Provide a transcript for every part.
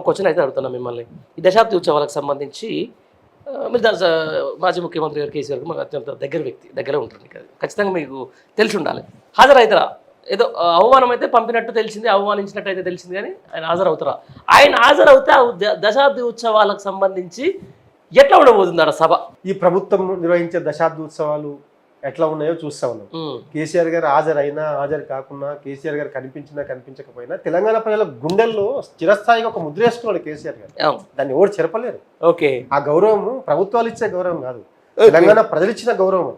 ఒక క్వశ్చన్ అయితే అడుగుతున్నా మిమ్మల్ని. ఈ దశాబ్ది ఉత్సవాలకు సంబంధించి మీరు మాజీ ముఖ్యమంత్రి గారు కేసీఆర్ గారు మాకు అత్యంత దగ్గర వ్యక్తి దగ్గర ఉంటుంది ఖచ్చితంగా మీకు తెలిసి ఉండాలి. హాజరవుతారా ఏదో అవమానం అయితే పంపినట్టు తెలిసింది అవమానించినట్టు అయితే తెలిసింది కానీ ఆయన హాజరవుతారా? ఆయన హాజరవుతే ఆ ద- దశాబ్ది ఉత్సవాలకు సంబంధించి ఎట్లా ఉండబోతుంది సభ? ఈ ప్రభుత్వం నిర్వహించే దశాబ్ది ఉత్సవాలు ఎట్లా ఉన్నాయో చూస్తా ఉన్నాం. కేసీఆర్ గారు హాజరైనా హాజరు కాకున్నా కేసీఆర్ గారు కనిపించినా కనిపించకపోయినా తెలంగాణ ప్రజల గుండెల్లో చిరస్థాయిగా ఒక ముద్ర వేసుకున్నాడు కేసీఆర్ గారు. దాన్ని ఎవరు చెరపలేరు. ఓకే. ఆ గౌరవం ప్రభుత్వాలు ఇచ్చే గౌరవం కాదు. తెలంగాణ ప్రజలు ఇచ్చిన గౌరవం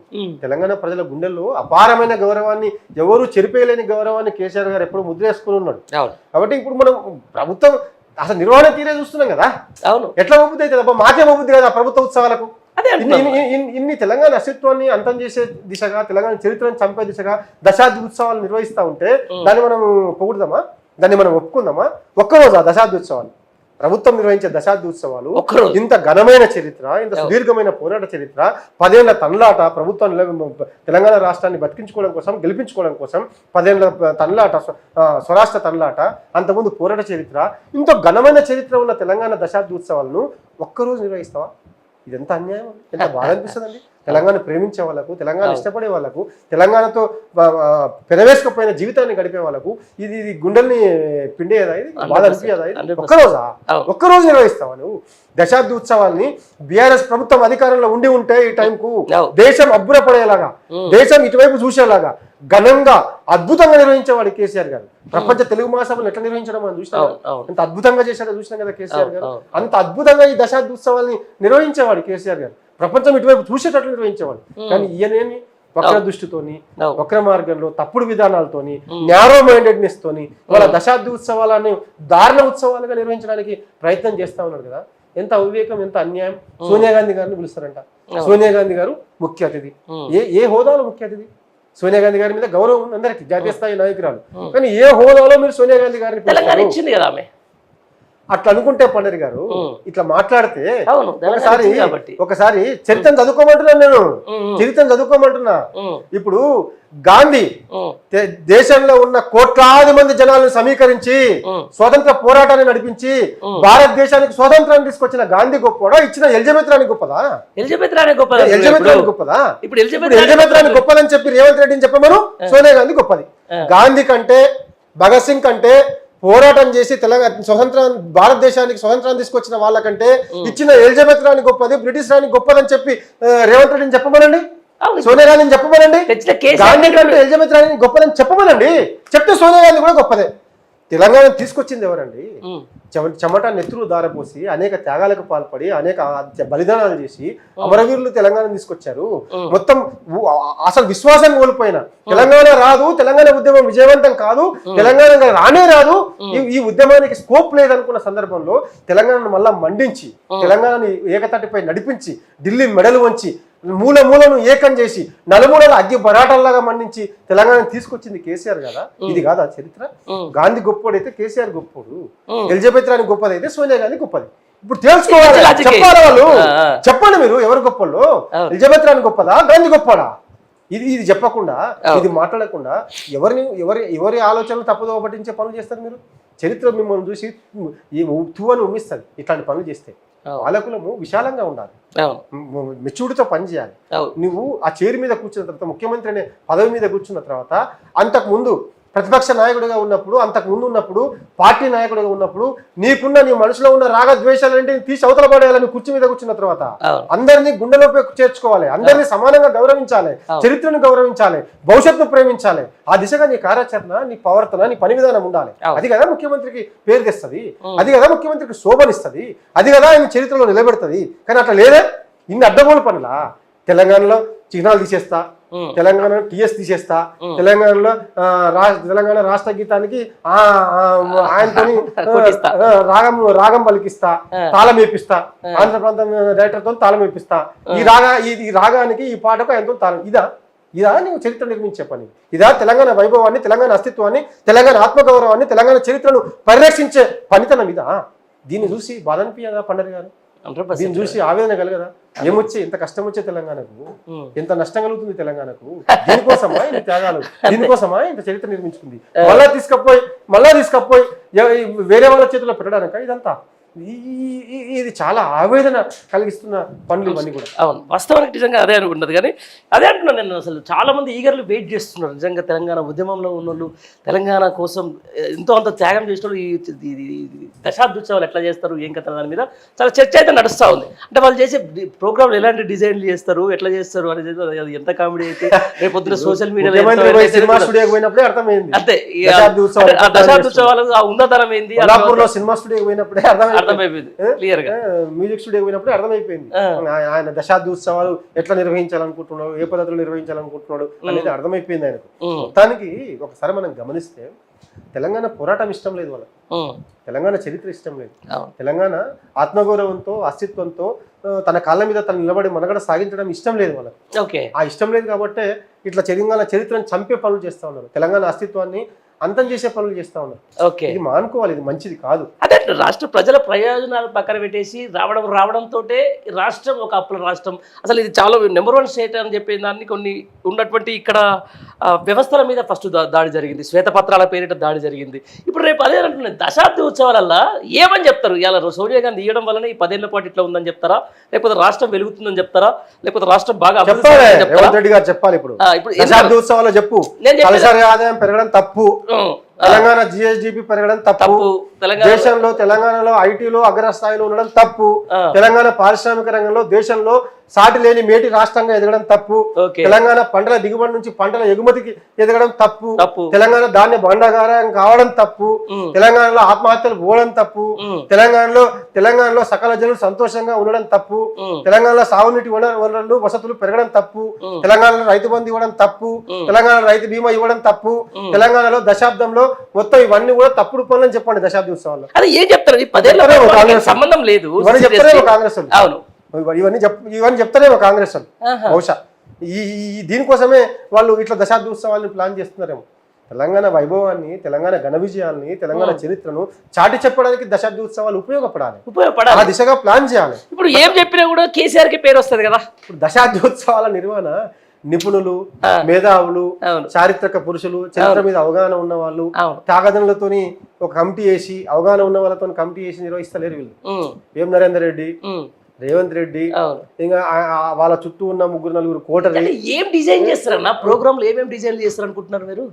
తెలంగాణ ప్రజల గుండెల్లో అపారమైన గౌరవాన్ని ఎవరు చెరిపేయలేని గౌరవాన్ని కేసీఆర్ గారు ఎప్పుడు ముద్ర వేసుకుని ఉన్నాడు. అవును. కాబట్టి ఇప్పుడు మనం ప్రభుత్వం అసలు నిర్వహణ తీరే చూస్తున్నాం కదా. అవును. ఎట్లా మబ్బుద్ది అవుతుంది? అబ్బా మాకే మబ్బుద్ది కదా ప్రభుత్వ ఉత్సవాలకు. అదే ఇన్ని తెలంగాణ అస్తిత్వాన్ని అంతం చేసే దిశగా తెలంగాణ చరిత్రను చంపే దిశగా దశాబ్ది ఉత్సవాలు నిర్వహిస్తా ఉంటే దాన్ని మనం పొగుడదామా? దాన్ని మనం ఒప్పుకుందామా? ఒక్కరోజు ఆ దశాబ్ది ఉత్సవాలు ప్రభుత్వం నిర్వహించే దశాబ్ది ఉత్సవాలు ఇంత ఘనమైన చరిత్ర ఇంత సుదీర్ఘమైన పోరాట చరిత్ర పదేళ్ళ తన్లాట ప్రభుత్వం నిల- తెలంగాణ రాష్ట్రాన్ని బతికించుకోవడం కోసం గెలిపించుకోవడం కోసం పదేళ్ళ తన్లాట స్వరాష్ట్ర తన్లాట అంతకుముందు పోరాట చరిత్ర ఇంత ఘనమైన చరిత్ర ఉన్న తెలంగాణ దశాబ్ది ఉత్సవాలను ఒక్కరోజు నిర్వహిస్తావా? ఇది ఎంత అన్యాయం? ఎంత బాధ అనిపిస్తుందండి? తెలంగాణ ప్రేమించే వాళ్ళకు తెలంగాణ ఇష్టపడే వాళ్ళకు తెలంగాణతో పెనవేసుకపోయిన జీవితాన్ని గడిపే వాళ్ళకు ఇది ఇది గుండెల్ని పిండేదా ఇది? బాధ అనిపించదా ఇది? 100%. ఒక్కరోజా. ఒక్కరోజు నిర్వహిస్తావా నువ్వు? దశాబ్ది ఉత్సవాల్ని బీఆర్ఎస్ ప్రభుత్వం అధికారంలో ఉండి ఉంటే ఈ టైంకు. దేశం అబ్బురపడేలాగా దేశం ఇటువైపు చూసేలాగా ఘనంగా అద్భుతంగా నిర్వహించేవాడు కేసీఆర్ గారు. ప్రపంచ తెలుగు మహాసభలు ఎట్లా నిర్వహించడం మనం చూసినా. ఎంత అద్భుతంగా చేశాడో చూసినాం కదా కేసీఆర్ గారు. అంత అద్భుతంగా ఈ దశాబ్ది ఉత్సవాల్ని నిర్వహించేవాడు కేసీఆర్ గారు. ప్రపంచం ఇటువైపు చూసేటట్లు నిర్వహించేవాడు కానీ ఈయనేమి వక్ర దృష్టితోని. వక్ర మార్గంలో తప్పుడు విధానాలతోని న్యారో మైండెడ్నెస్ తోని వాళ్ళ దశాబ్ది ఉత్సవాలను దారుణ ఉత్సవాలుగా నిర్వహించడానికి ప్రయత్నం చేస్తా ఉన్నాడు కదా. ఎంత అవివేకం ఎంత అన్యాయం. సోనియా గాంధీ గారిని పిలుస్తారంట. సోనియా గాంధీ గారు ముఖ్య అతిథి. ఏ ఏ హోదాలో ముఖ్య అతిథి? సోనియా గాంధీ గారి మీద గౌరవం అందరికి జాతీయ స్థాయి నాయకురాలు. కానీ ఏ హోదాలో మీరు సోనియా గాంధీ గారిని తెలంగాణ పిలుస్తారు? ఇచ్చింది కదా ఆమె అట్లా అనుకుంటే పండరి గారు ఇట్లా మాట్లాడితే ఒకసారి ఒకసారి చరిత్రను చదువుకోమంటున్నాను నేను. చరిత్రను చదువుకోమంటున్నా. ఇప్పుడు గాంధీ దేశంలో ఉన్న కోట్లాది మంది జనాలను సమీకరించి. స్వతంత్ర పోరాటాన్ని నడిపించి భారతదేశానికి స్వాతంత్రాన్ని తీసుకొచ్చిన గాంధీ గొప్పదా ఇచ్చిన ఎలిజబెత్ రాణి గొప్పదా? ఎలిజబెత్ రాణి గొప్ప ఎలిజబెత్ రాణి గొప్పదా? ఇప్పుడు ఎలిజబెత్ రాణి గొప్పదని చెప్పి రేవంత్ రెడ్డిని చెప్పమను? సోనియా గాంధీ గొప్పది. గాంధీ కంటే భగత్ సింగ్ కంటే పోరాటం చేసి తెలంగాణ స్వతంత్రం భారతదేశానికి స్వతంత్రం తీసుకొచ్చిన వాళ్ళకంటే ఇచ్చిన ఎలిజబెత్ రాణి గొప్పది బ్రిటిష్ రాణి గొప్పదని చెప్పి రేవంత్ రెడ్డిని చెప్పమనండి. సోనియా గాంధీని చెప్పమనండి? గాంధీ ఎలిజబెత్ రాణి గొప్పదని చెప్పమనండి? చెప్తే సోనియా గాంధీ కూడా గొప్పదే. తెలంగాణ తీసుకొచ్చింది ఎవరండి? చెమట నెత్తురు దారపోసి అనేక త్యాగాలకు పాల్పడి అనేక బలిదానాలు చేసి అమరవీరులు తెలంగాణ తీసుకొచ్చారు. మొత్తం అసలు విశ్వాసం కోల్పోయిన తెలంగాణ రాదు తెలంగాణ ఉద్యమం విజయవంతం కాదు తెలంగాణ రానే రాదు. ఈ- ఈ ఉద్యమానికి స్కోప్ లేదనుకున్న సందర్భంలో తెలంగాణను మళ్ళా మండించి తెలంగాణని ఏకతాటిపై నడిపించి ఢిల్లీ మెడలు వంచి మూల మూలను ఏకం చేసి నలుమూలల అగ్గి బరాటల్లాగా మండించి తెలంగాణ తీసుకొచ్చింది కేసీఆర్ కదా? ఇది కాదా చరిత్ర. గాంధీ గొప్పోడైతే కేసీఆర్ గొప్పోడు. ఎలిజబెత్ రాణి గొప్పదైతే సోనియా గాంధీ గొప్పది. ఇప్పుడు తెలుసుకోవాలి. చెప్పాలి వాళ్ళు. చెప్పండి మీరు ఎవరు గొప్పలు. ఎలిజబెత్ రాణి గొప్పదా? గాంధీ గొప్పడా? ఇది ఇది చెప్పకుండా ఇది మాట్లాడకుండా ఎవరిని ఎవరి ఎవరి ఆలోచనలు తప్పుదోవ పట్టించే పనులు చేస్తారు మీరు? చరిత్ర మిమ్మల్ని చూసి ఈ తువ్వని ఉమ్మిస్తుంది ఇట్లాంటి పనులు చేస్తే. పాలకులము విశాలంగా ఉండాలి. మెచ్యూరిటీతో పనిచేయాలి. నువ్వు ఆ చైర్ మీద కూర్చున్న తర్వాత ముఖ్యమంత్రి అనే పదవి మీద కూర్చున్న తర్వాత అంతకు ముందు ప్రతిపక్ష నాయకుడిగా ఉన్నప్పుడు అంతకు ముందు ఉన్నప్పుడు పార్టీ నాయకుడిగా ఉన్నప్పుడు నీకున్న నీ మనసులో ఉన్న రాగద్వేషాలంటే తీసి అవతల పడేయాలని కుర్చీ మీద కూర్చున్న తర్వాత అందరినీ గుండెలోకి చేర్చుకోవాలి. అందరినీ సమానంగా గౌరవించాలి. చరిత్రను గౌరవించాలి. భవిష్యత్తును ప్రేమించాలి. ఆ దిశగా నీ కార్యాచరణ నీ ప్రవర్తన నీ పని విధానం ఉండాలి. అది కదా ముఖ్యమంత్రికి పేరు తెస్తుంది. అది కదా ముఖ్యమంత్రికి శోభనిస్తుంది. అది కదా ఆయన చరిత్రలో నిలబెడుతుంది. కానీ అట్లా లేదే. ఇన్ని అడ్డగోలు పనులా? తెలంగాణలో చిహ్నాలు తీసేస్తా. తెలంగాణ టిఎస్ తీసేస్తా. తెలంగాణలో తెలంగాణ రాష్ట్ర గీతానికి ఆయనతోని రాగం రాగం పలికిస్తా. తాళం వేపిస్తా. ఆంధ్ర ప్రాంతం డైరెక్టర్తో తాళం వేపిస్తా. ఈ రాగా ఈ రాగానికి ఈ పాటకు ఆయనతో తాళం. ఇదా? ఇదా నీవు చరిత్ర నిర్మించే పని ఇదా తెలంగాణ వైభవాన్ని తెలంగాణ అస్తిత్వాన్ని తెలంగాణ ఆత్మగౌరవాన్ని తెలంగాణ చరిత్రను పరిరక్షించే పనితనం ఇదా? దీన్ని చూసి బాధ అనిపించదా పండరి గారు? దీన్ని చూసి ఆవేదన కలగదా? ఏమొచ్చే ఎంత కష్టం వచ్చే తెలంగాణకు. ఎంత నష్టం కలుగుతుంది తెలంగాణకు? దీనికోసమా ఇంత త్యాగాలు? దీనికోసమా ఇంత చరిత్ర నిర్మించుకుంది? మళ్ళా తీసుకపోయి మళ్ళా తీసుకపోయి వేరే వాళ్ళ చేతిలో పెట్టడానిక ఇదంతా? ఇది చాలా ఆవేదన కలిగిస్తున్న పనులు ఇవన్నీ కూడా. అవును. వాస్తవానికి నిజంగా అదే అనుకుంటుంది కానీ అదే అంటున్నాను నేను అసలు. చాలా మంది ఈగర్లు వెయిట్ చేస్తున్నారు. నిజంగా తెలంగాణ ఉద్యమంలో ఉన్నోళ్ళు తెలంగాణ కోసం ఎంతో అంత త్యాగం చేసిన వాళ్ళు ఈ దశాబ్దోత్సవాలు ఎట్లా చేస్తారు ఏం కథ దాని మీద చాలా చర్చ అయితే నడుస్తూ ఉంది. అంటే వాళ్ళు చేసే ప్రోగ్రాంలు ఎలాంటి డిజైన్లు చేస్తారు ఎట్లా చేస్తారు అనేది అది ఎంత కామెడీ అయితే రేపు పొద్దున సోషల్ మీడియాలో అర్థమైంది. అంతే. దశాబ్దోత్సవాలు ఆ ఉన్నతనం ఏంది సినిమా స్టూడియోకి పోయినప్పుడే అర్థమైంది. అర్థమైపోయింది. క్లియర్గా. మ్యూజిక్ స్టూడియోకి పోయినప్పుడే అర్థమైపోయింది. ఆయన దశాబ్ది ఉత్సవాలు ఎట్లా నిర్వహించాలనుకుంటున్నాడు ఏ పద్ధతిలో నిర్వహించాలనుకుంటున్నాడు అనేది అర్థమైపోయింది ఆయనకు. మొత్తానికి ఒకసారి మనం గమనిస్తే తెలంగాణ పోరాటం ఇష్టం లేదు వాళ్ళకి. తెలంగాణ చరిత్ర ఇష్టం లేదు. తెలంగాణ ఆత్మగౌరవంతో అస్తిత్వంతో తన కాళ్ళ మీద తను నిలబడి మనగడ సాగించడం ఇష్టం లేదు వాళ్ళకి. ఓకే. ఆ ఇష్టం లేదు కాబట్టి ఇట్లా తెలంగాణ చరిత్రను చంపే పనులు చేస్తా ఉన్నారు. తెలంగాణ అస్తిత్వాన్ని అంతం చేసే పనులు చేస్తా ఉన్నారు. ఓకే. ఇది మానుకోవాలి ఇది మంచిది కాదు. అదే రాష్ట్ర ప్రజల ప్రయోజనాలు పక్కన పెట్టేసి రావడం రావడంతో రాష్ట్రం ఒక అప్పుల రాష్ట్రం. అసలు ఇది చాలా నెంబర్ వన్ స్టేట్ అని చెప్పే దాన్ని కొన్ని ఉన్నటువంటి ఇక్కడ వ్యవస్థల మీద ఫస్ట్ దాడి జరిగింది. శ్వేతపత్రాల పేరిట దాడి జరిగింది. ఇప్పుడు రేపు అదే అంటున్నాను దశాబ్ది ఉత్సవాలల్లా ఏమని చెప్తారు? ఇలా సోనియా గాంధీ ఇవ్వడం వలన ఈ పదేళ్ళ పాటు ఇట్లా ఉందని చెప్తారా? లేకపోతే రాష్ట్రం వెలుగుతుందని చెప్తారా? లేకపోతే రాష్ట్రం బాగా చెప్పాలి. ఇప్పుడు. చెప్పు. నేను ఆదాయం పెరగడం తప్పు. తెలంగాణ జిఎస్డిపి పెరగడం తప్పు. దేశంలో తెలంగాణలో ఐటీలో అగ్రస్థాయిలో ఉండడం తప్పు. తెలంగాణ పారిశ్రామిక రంగంలో దేశంలో సాటి లేని మేటి రాష్ట్రంగా ఎదగడం తప్పు. తెలంగాణ పంటల దిగుబడి నుంచి పంటల ఎగుమతికి ఎదగడం తప్పు. తెలంగాణ ధాన్య భాండాగారం కావడం తప్పు. తెలంగాణలో ఆత్మహత్యలు పోవడం తప్పు. తెలంగాణలో తెలంగాణలో సకల జనులు సంతోషంగా ఉండడం తప్పు. తెలంగాణలో సాగునీటి వనరు- వనరులు వసతులు పెరగడం తప్పు. తెలంగాణలో రైతు బంధు ఇవ్వడం తప్పు. ఉం. తెలంగాణలో రైతు బీమా ఇవ్వడం తప్పు. తెలంగాణలో దశాబ్దంలో మొత్తం ఇవన్నీ కూడా తప్పుడు పనులని చెప్పండి దశాబ్ది ఉత్సవాల్లో. అది ఏం చెప్తారు? సంబంధం లేదు. ఇవన్నీ చెప్తారేమో. కాంగ్రెస్. అవును. ఇవన్నీ చెప్ ఇవన్నీ చెప్తారేమో కాంగ్రెస్. బహుశా. ఈ ఈ- దీనికోసమే వాళ్ళు ఇట్లా దశాబ్ది ఉత్సవాలను ప్లాన్ చేస్తున్నారేమో. తెలంగాణ వైభవాన్ని తెలంగాణ ఘన విజయాల్ని తెలంగాణ చరిత్రను చాటి చెప్పడానికి దశాబ్ది ఉత్సవాలు ఉపయోగపడాలి. ఆ ఉపయోగపడాలి దిశగా ప్లాన్ చేయాలి. ఇప్పుడు ఏం చెప్పినా కూడా కేసీఆర్కి పేరు వస్తుంది కదా. ఇప్పుడు దశాబ్ది ఉత్సవాల నిర్వహణ నిపుణులు ఆ. మేధావులు చారిత్రక పురుషులు చరిత్ర మీద అవగాహన ఉన్న వాళ్ళు అవును. త్యాగదనులతోని ఒక కమిటీ వేసి అవగాహన ఉన్న వాళ్ళతో కమిటీ వేసి నిర్వహిస్తలేరు వీళ్ళు. వేం నరేందర్ రెడ్డి? రేవంత్ రెడ్డి? ఇంకా ఆ- ఆ వాళ్ళ చుట్టూ ఉన్న ముగ్గురు నలుగురు కోటరి ఏం డిజైన్ చేస్తారన్న? ప్రోగ్రాంలు ఏమేం డిజైన్ చేస్తారు అనుకుంటున్నారు మీరు?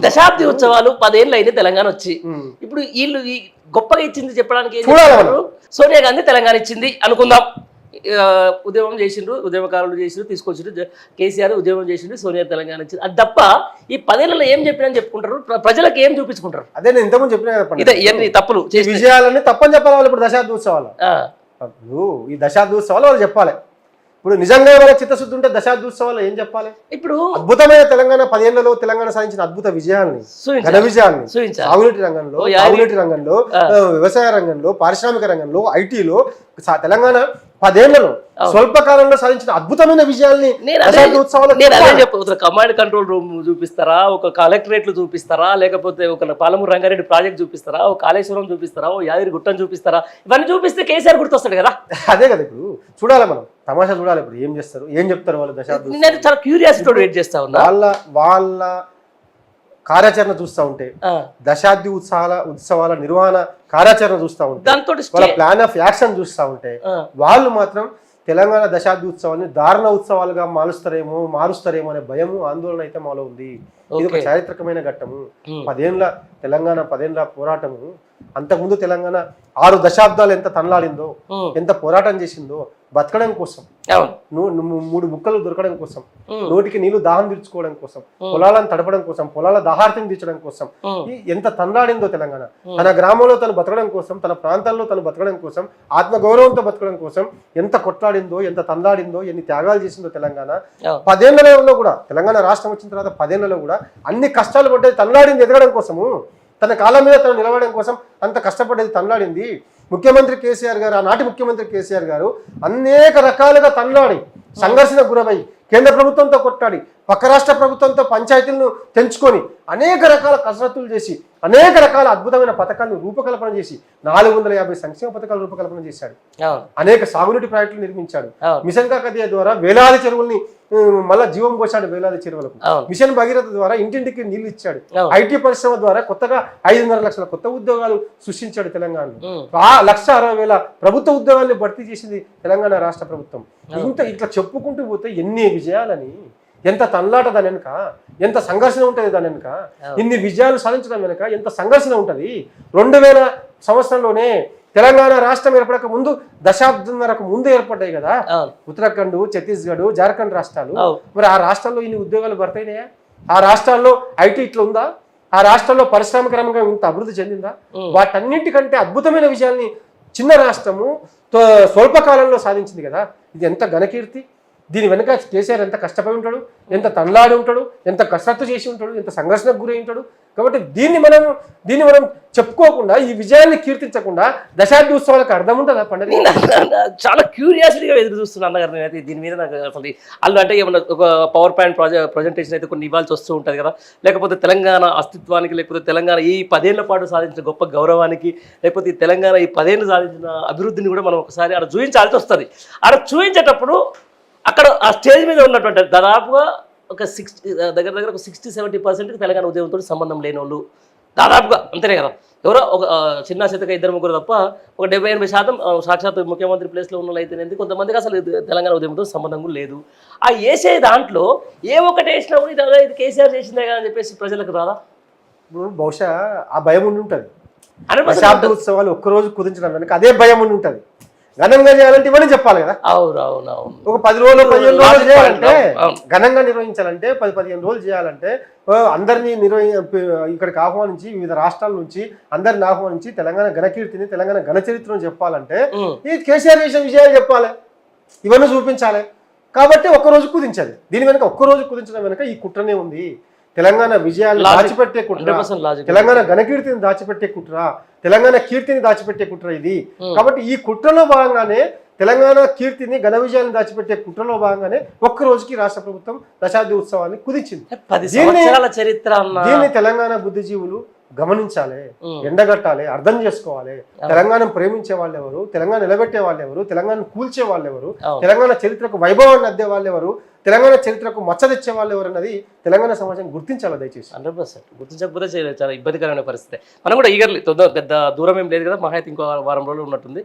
దశాబ్ది ఉత్సవాలు పదేళ్ళు అయింది తెలంగాణ వచ్చి. ఉమ్. ఇప్పుడు వీళ్ళు ఈ గొప్పగా ఇచ్చింది చెప్పడానికి ఏం? సోనియా గాంధీ తెలంగాణ ఇచ్చింది అనుకుందాం. ఉద్యమం చేసిండ్రు ఉద్యమకారులు చేసిండ్రు తీసుకొచ్చిండ్రు. కేసీఆర్ ఉద్యమం చేసిండ్రు సోనియా తెలంగాణ ఇచ్చింది. అది తప్ప ఈ పదేళ్ళలో ఏం చెప్పినా చెప్పుకుంటారు? ప్ర- ప్రజలకు ఏం చూపించుకుంటారు? అదే నేను ఇంతకుముందు చెప్పిన ఇవన్నీ తప్పులు. విజయాలన్నీ తప్పని చెప్పాలి వాళ్ళు ఇప్పుడు దశాబ్ది ఉత్సవాలు. ఈ దశాబ్ది ఉత్సవాలు వాళ్ళు చెప్పాలి. ఇప్పుడు నిజంగా ఏమైనా చిత్తశుద్ధి ఉంటే దశాబ్ది ఉత్సవాలు ఏం చెప్పాలి? ఇప్పుడు అద్భుతమైన తెలంగాణ పదేళ్ళలో తెలంగాణ సాధించిన అద్భుత విజయాల్ని ఘన చూపించాలి సాగునీటి రంగంలో తాగునీటి రంగంలో వ్యవసాయ రంగంలో పారిశ్రామిక రంగంలో ఐటీలో తెలంగాణ పదేళ్ళలో స్వల్ప కాలంలో సాధించిన అద్భుతమైన విజయాల్ని నేను అదే చెప్పు కమాండ్ కంట్రోల్ రూమ్ చూపిస్తారా ఒక కలెక్టరేట్లు చూపిస్తారా లేకపోతే ఒక పాలమూరు రంగారెడ్డి ప్రాజెక్ట్ చూపిస్తారా ఒక కాళేశ్వరం చూపిస్తారా ఓ యాదగిరి గుట్టను చూపిస్తారా ఇవన్నీ చూపిస్తే కేసీఆర్ గుర్తొస్తాడు కదా. అదే కదా ఇప్పుడు. చూడాలి మనం. తమాషా చూడాలి ఇప్పుడు. ఏం చేస్తారు? ఏం చెప్తారు వాళ్ళు దశాబ్ది? నేను చాలా క్యూరియాసిటీ వెయిట్ చేస్తా ఉన్నా. వాళ్ళ వాళ్ళ కార్యాచరణ చూస్తూ ఉంటే దశాబ్ది ఉత్సవాల ఉత్సవాల నిర్వహణ కార్యాచరణ చూస్తూ ఉంటే వాళ్ళ ప్లాన్ ఆఫ్ యాక్షన్ చూస్తూ ఉంటే వాళ్ళు మాత్రం తెలంగాణ దశాబ్ది ఉత్సవాన్ని దారుణ ఉత్సవాలుగా మారుస్తారేమో మారుస్తారేమో అనే భయము ఆందోళన అయితే మాలో ఉంది. ఇది ఒక. చారిత్రకమైన ఘట్టము. పదేండ్ల తెలంగాణ పదేండ్ల పోరాటము అంతకుముందు తెలంగాణ ఆరు దశాబ్దాలు ఎంత తనలాడిందో ఎంత పోరాటం చేసిందో బతకడం కోసం. మూడు ముక్కలు దొరకడం కోసం. నోటికి నీళ్ళు దాహం తీర్చుకోవడం కోసం. పొలాలను తడపడం కోసం పొలాల దాహార్తిని తీర్చడం కోసం. ఎంత తన్నాడిందో తెలంగాణ. తన గ్రామంలో తను బతకడం కోసం తన ప్రాంతాల్లో తను బతకడం కోసం ఆత్మగౌరవంతో బతకడం కోసం ఎంత కొట్లాడిందో ఎంత తన్నాడిందో ఎన్ని త్యాగాలు చేసిందో తెలంగాణ. పదేళ్ళలో కూడా తెలంగాణ రాష్ట్రం వచ్చిన తర్వాత పదేళ్ళలో కూడా అన్ని కష్టాలు పడ్డది తన్నాడింది ఎదగడం కోసము. తన కాలం మీద తను నిలవడం కోసం అంత కష్టపడేది తన్నాడింది. ముఖ్యమంత్రి కేసీఆర్ గారు ఆనాటి ముఖ్యమంత్రి కేసీఆర్ గారు అనేక రకాలుగా తన్నాడి సంఘర్షణకు గురవై కేంద్ర ప్రభుత్వంతో కొట్టాడి పక్క రాష్ట్ర ప్రభుత్వంతో పంచాయతీలను తెంచుకొని అనేక రకాల కసరత్తులు చేసి అనేక రకాల అద్భుతమైన పథకాలను రూపకల్పన చేసి నాలుగు వందల యాభై సంక్షేమ పథకాలు రూపకల్పన చేశాడు. అనేక సాగునీటి ప్రాజెక్టులు నిర్మించాడు. మిషన్ కాకతీయ ద్వారా వేలాది చెరువుల్ని మళ్ళా జీవం పోశాడు వేలాది చెరువులకు. మిషన్ భగీరథ ద్వారా ఇంటింటికి నీళ్ళు ఇచ్చాడు. ఐటీ పరిశ్రమ ద్వారా కొత్తగా ఐదున్నర లక్షల కొత్త ఉద్యోగాలు సృష్టించాడు తెలంగాణలో. ఆ లక్ష అరవై వేల ప్రభుత్వ ఉద్యోగాల్ని భర్తీ చేసింది తెలంగాణ రాష్ట్ర ప్రభుత్వం. ఇంత ఇట్లా చెప్పుకుంటూ పోతే ఎన్ని విజయాలని ఎంత తన్లాట దాని వెనుక? ఎంత సంఘర్షణ ఉంటుంది దాని వెనుక? ఇన్ని విజయాలు సాధించడం వెనుక ఎంత సంఘర్షణ ఉంటుంది? రెండు వేల సంవత్సరంలోనే తెలంగాణ రాష్ట్రం ఏర్పడక ముందు దశాబ్దంన్నరకు ముందు ఏర్పడ్డాయి కదా? ఉత్తరాఖండ్ ఛత్తీస్గఢ్ జార్ఖండ్ రాష్ట్రాలు. మరి ఆ రాష్ట్రాల్లో ఇన్ని ఉద్యోగాలు భర్తయినాయా ఆ రాష్ట్రాల్లో ఐటీ ఇట్లా ఉందా? ఆ రాష్ట్రాల్లో పారిశ్రామిక రంగం ఇంత అభివృద్ధి చెందిందా. వాటన్నిటికంటే అద్భుతమైన విజయాల్ని చిన్న రాష్ట్రము స్వల్పకాలంలో సాధించింది కదా? ఇది ఎంత ఘనకీర్తి? దీని వెనక కేసీఆర్ ఎంత కష్టపడి ఉంటాడు ఎంత తన్లాడి ఉంటాడు ఎంత కసరత్తు చేసి ఉంటాడు ఎంత సంఘర్షణకు గురై ఉంటాడు. కాబట్టి దీన్ని మనం దీన్ని మనం చెప్పుకోకుండా ఈ విజయాన్ని కీర్తించకుండా దశాబ్ది ఉత్సవాలకు అర్థం ఉంటుందా పండుగ? నేను చాలా క్యూరియాసిటీగా ఎదురు చూస్తున్నాను అన్నగారు నేనైతే దీని మీద నాకు అసలు వాళ్ళు అంటే ఏమన్నా ఒక పవర్ పాయింట్ ప్రాజెక్ట్ ప్రజెంటేషన్ అయితే కొన్ని ఇవ్వాల్సి వస్తూ ఉంటుంది కదా. లేకపోతే తెలంగాణ అస్తిత్వానికి లేకపోతే తెలంగాణ ఈ పదేళ్ళ పాటు సాధించిన గొప్ప గౌరవానికి లేకపోతే ఈ తెలంగాణ ఈ పదేళ్ళు సాధించిన అభివృద్ధిని కూడా మనం ఒకసారి అక్కడ చూపించాల్సి వస్తుంది. అక్కడ చూపించేటప్పుడు అక్కడ ఆ స్టేజ్ మీద ఉన్నటువంటి దాదాపుగా ఒక సిక్స్టీ దగ్గర దగ్గర ఒక సిక్స్టీ సెవెంటీ పర్సెంట్కి తెలంగాణ ఉద్యమంతో సంబంధం లేని వాళ్ళు. దాదాపుగా అంతేనే కదా. ఎవరో ఒక చిన్న శతక ఇద్దరు ముగ్గురు తప్ప ఒక డెబ్బై ఎనభై శాతం సాక్షాత్ ముఖ్యమంత్రి ప్లేస్లో ఉన్న వాళ్ళు అయితేనేది కొంతమందికి అసలు తెలంగాణ ఉద్యమంతో సంబంధం కూడా లేదు. ఆ వేసే దాంట్లో ఏ ఒక్కటి వేసినా కూడా ఇది కేసీఆర్ చేసిందే కదా అని చెప్పేసి ప్రజలకు రాదా? ఇప్పుడు బహుశా ఆ భయం ఉండి ఉంటుంది. దశాబ్ద ఉత్సవాలు ఒక్కరోజు కుదించడం వెనక అదే భయం ఉండి ఉంటుంది. ఘనంగా చేయాలంటే ఇవన్నీ చెప్పాలి కదా. అవును అవును అవును. ఒక పది రోజులు పదిహేను రోజులు చేయాలంటే. ఘనంగా నిర్వహించాలంటే పది పదిహేను రోజులు చేయాలంటే అందరినీ నిర్వహి ఇక్కడికి ఆహ్వానించి వివిధ రాష్ట్రాల నుంచి అందరిని ఆహ్వానించి తెలంగాణ ఘనకీర్తిని తెలంగాణ ఘన చరిత్రను చెప్పాలంటే. ఈ కేసీఆర్ చేసిన విజయాలు చెప్పాలి. ఇవన్నీ చూపించాలి. కాబట్టి ఒక్క రోజు కుదించాలి దీని వెనక ఒక్క రోజు కుదించడం వెనక ఈ కుట్రనే ఉంది. తెలంగాణ Logic. దాచిపెట్టే కుట్ర. తెలంగాణ ఘనకీర్తిని దాచిపెట్టే కుట్ర. తెలంగాణ కీర్తిని దాచిపెట్టే కుట్ర ఇది. Hmm. కాబట్టి ఈ కుట్రలో భాగంగానే తెలంగాణ కీర్తిని ఘన విజయాన్ని దాచిపెట్టే కుట్రలో భాగంగానే ఒక్క రోజుకి రాష్ట్ర ప్రభుత్వం దశాబ్ది ఉత్సవాన్ని కుదించింది దీన్ని తెలంగాణ బుద్ధిజీవులు గమనించాలి. ఎండగట్టాలి అర్థం చేసుకోవాలి. తెలంగాణ ప్రేమించే వాళ్ళు ఎవరు తెలంగాణ నిలబెట్టే వాళ్ళు ఎవరు తెలంగాణ కూల్చే వాళ్ళు ఎవరు. తెలంగాణ చరిత్రకు వైభవాన్ని అద్దే వాళ్ళు ఎవరు తెలంగాణ చరిత్రకు మచ్చ తెచ్చే వాళ్ళు ఎవరు అన్నది తెలంగాణ సమాజం గుర్తించాలి దయచేసి? Hundred percent. గుర్తించకపోతే చాలా ఇబ్బందికరమైన పరిస్థితి. మనం కూడా ఈగర్లీ పెద్ద దూరం ఏం లేదు కదా మహా ఇంకో వారం రోజులు ఉన్నట్టుంది.